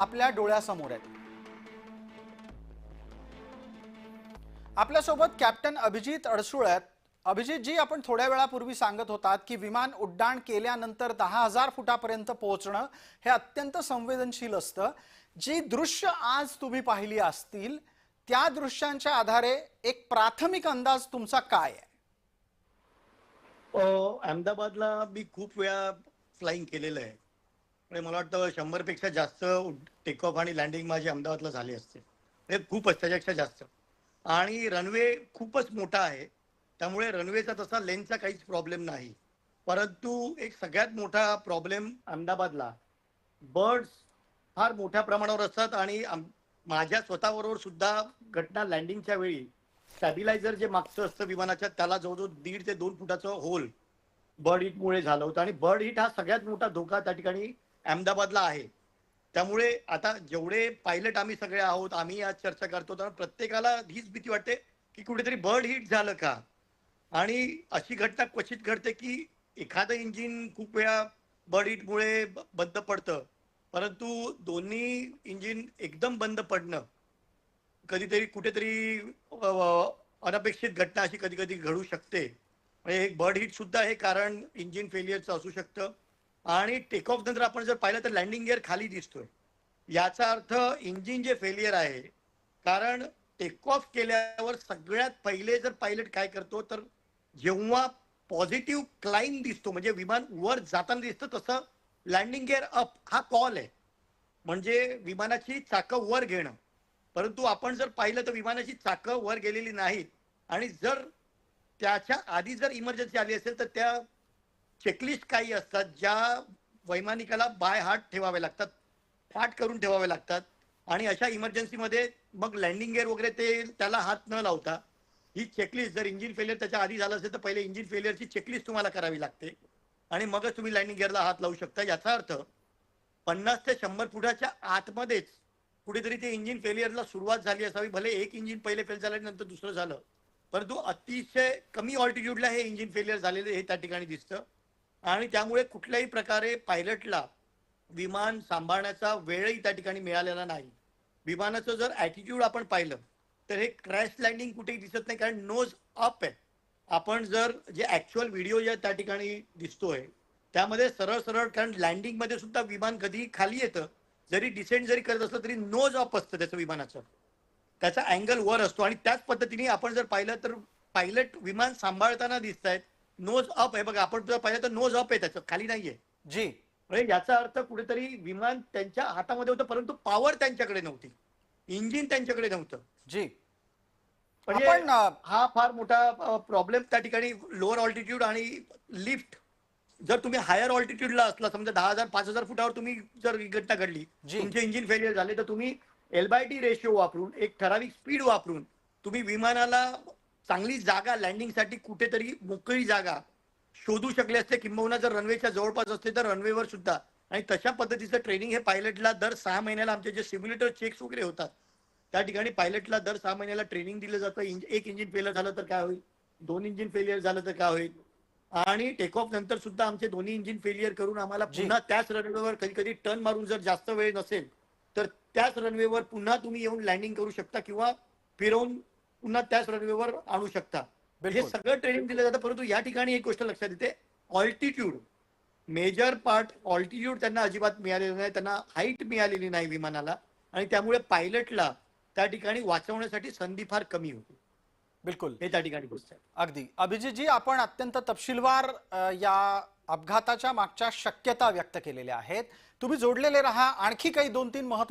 आपल्या डोळ्यासमोर आहेत. आपल्यासोबत कॅप्टन अभिजित अडसूळ आहेत. अभिजित जी आपण थोड्या वेळापूर्वी सांगत होतात की विमान उड्डाण केल्यानंतर दहा हजार फुटापर्यंत पोहोचणं हे अत्यंत संवेदनशील असतं. जी दृश्य आज तुम्ही पाहिली असतील त्या दृश्यांच्या आधारे एक प्राथमिक अंदाज तुमचा काय आहे? अहमदाबादला मी खूप वेळा फ्लाईंग केलेलं आहे. म्हणजे मला वाटतं शंभरपेक्षा जास्त टेक ऑफ आणि लँडिंग माझी अहमदाबादला झाली असते. म्हणजे खूपच त्याच्यापेक्षा जास्त. आणि रनवे खूपच मोठा आहे. त्यामुळे रनवेचा तसा लेनचा काहीच प्रॉब्लेम नाही. परंतु एक सगळ्यात मोठा प्रॉब्लेम अहमदाबादला. बर्ड्स फार मोठ्या प्रमाणावर असतात आणि माझ्या स्वतःबरोबर सुद्धा घटना लँडिंगच्या वेळी स्टॅबिलायझर जे मागचं असतं विमानाच्या त्याला जवळजवळ दीड ते दोन फुटाचं होल बर्ड हिटमुळे झालं होतं. आणि बर्ड हिट हा सगळ्यात मोठा धोका त्या ठिकाणी अहमदाबादला आहे. त्यामुळे आता जेवढे पायलट आम्ही सगळे आहोत आम्ही आज चर्चा करतो तर प्रत्येकाला हीच भीती वाटते की कुठेतरी बर्ड हिट झालं का? आणि अशी घटना क्वचित घडते की एखादं इंजिन खूप वेळा बर्ड हिटमुळे बंद पडतं. परंतु दोन्ही इंजिन एकदम बंद पडणं कधीतरी कुठेतरी अनपेक्षित घटना अशी कधी कधी घडू शकते. म्हणजे एक बर्ड हिट सुद्धा हे कारण इंजिन फेलियरचं असू शकतं. आणि टेक ऑफ नंतर आपण जर पाहिलं तर लँडिंग गिअर खाली दिसतोय. याचा अर्थ इंजिन जे फेलियर आहे कारण टेक ऑफ केल्यावर सगळ्यात पहिले जर पायलट काय करतो तर जेव्हा पॉझिटिव्ह क्लाइम दिसतो म्हणजे विमान वर जाताना दिसतं तसं लँडिंग गिअर अप हा कॉल आहे. म्हणजे विमानाची चाकं वर घेणं. परंतु आपण जर पाहिलं तर विमानाची चाकं वर गेलेली नाहीत. आणि जर त्याच्या आधी जर इमर्जन्सी आली असेल तर त्या चेकलिस्ट काही असतात ज्या वैमानिकाला बाय हार्ट ठेवावे लागतात पाठ करून ठेवावे लागतात आणि अशा इमर्जन्सीमध्ये मग लँडिंग गेअर वगैरे ते त्याला हात न लावता ही चेकलिस्ट जर इंजिन फेलियर त्याच्या आधी झालं असेल तर पहिले इंजिन फेलियरची चेकलिस्ट तुम्हाला करावी लागते. आणि मगच तुम्ही लँडिंग गेअरला हात लावू शकता. याचा अर्थ पन्नास ते शंभर फुटाच्या आतमध्येच कुठेतरी ते इंजिन फेलियरला सुरुवात झाली असावी. भले एक इंजिन पहिले फेल झालं नंतर दुसरं झालं परंतु अतिशय कमी ऑल्टिट्यूडला हे इंजिन फेलियर झालेले हे त्या ठिकाणी दिसतं. आणि त्यामुळे कुठल्याही प्रकारे पायलटला विमान सांभाळण्याचा वेळही त्या ठिकाणी मिळालेला नाही. विमानाचं जर ॲटिट्यूड आपण पाहिलं तर हे क्रॅश लँडिंग कुठेही दिसत नाही कारण नोज अप आहे. आपण जर जे ऍक्च्युअल व्हिडिओ जे त्या ठिकाणी दिसतोय त्यामध्ये सरळ सरळ कारण लँडिंगमध्ये सुद्धा विमान कधी खाली येतं जरी डिसेंट जरी करत असलं तरी नोज अप असतं त्याचं विमानाचं. त्याचा अँगल वर असतो. आणि त्याच पद्धतीने आपण जर पाहिलं तर पायलट विमान सांभाळताना दिसत आहेत नोज अप आहे बघा आपण जर पाहिलं तर नोज अप आहे त्याचं खाली नाहीये. जी. म्हणजे याचा अर्थ कुठेतरी विमान त्यांच्या हातामध्ये होतं परंतु पॉवर त्यांच्याकडे नव्हती. इंजिन त्यांच्याकडे नव्हतं. जी. म्हणजे आपण अ, हा फार मोठा प्रॉब्लेम त्या ठिकाणी लोअर ऑल्टिट्यूड आणि लिफ्ट जर तुम्ही हायर ऑल्टिट्यूडला असला समजा दहा हजार पाच हजार फुटावर तुम्ही जर घटना घडली. तुमचे इंजिन फेलियर झाले तर तुम्ही एल बाय टी रेशिओ वापरून एक ठराविक स्पीड वापरून तुम्ही विमानाला चांगली जागा लँडिंगसाठी कुठेतरी मोकळी जागा शोधू शकले असते. किंबहुना जर रनवेच्या जवळपास असते तर रनवेवर सुद्धा. आणि तशा पद्धतीचं ट्रेनिंग हे पायलटला दर सहा महिन्याला आमचे जे सिम्युलेटर चेक्स वगैरे होतात त्या ठिकाणी पायलटला दर सहा महिन्याला ट्रेनिंग दिलं जातं. इंज- एक इंजिन फेलियर झालं तर काय होईल? दोन इंजिन फेलियर झालं तर काय होईल? आणि टेक ऑफ नंतर सुद्धा आमचे दोन्ही इंजिन फेलियर करून आम्हाला. पुन्हा त्याच रनवेवर कधी कधी टर्न मारून जर जास्त वेळ नसेल तर त्याच रनवेवर पुन्हा तुम्ही येऊन लँडिंग करू शकता किंवा फिरवून पुन्हा त्याच रनवेवर आणू शकता. हे सगळं ट्रेनिंग दिलं जातं परंतु या ठिकाणी एक गोष्ट लक्षात येते. ऑल्टिट्यूड मेजर पार्ट ऑल्टिट्यूड त्यांना अजिबात मिळालेलं नाही त्यांना हाईट मिळालेली नाही विमानाला. आणि त्यामुळे पायलटला त्या ठिकाणी वाचवण्यासाठी संधी फार कमी होती. बिलकुल. हे त्या ठिकाणी गोष्ट आहे. अगदी. अभिजितजी आपण अत्यंत तपशीलवार या अपघाताच्या मागच्या शक्यता व्यक्त केलेल्या आहेत. तुम्ही जोडलेले राहा. आणखी काही दोन तीन महत्त्वाचे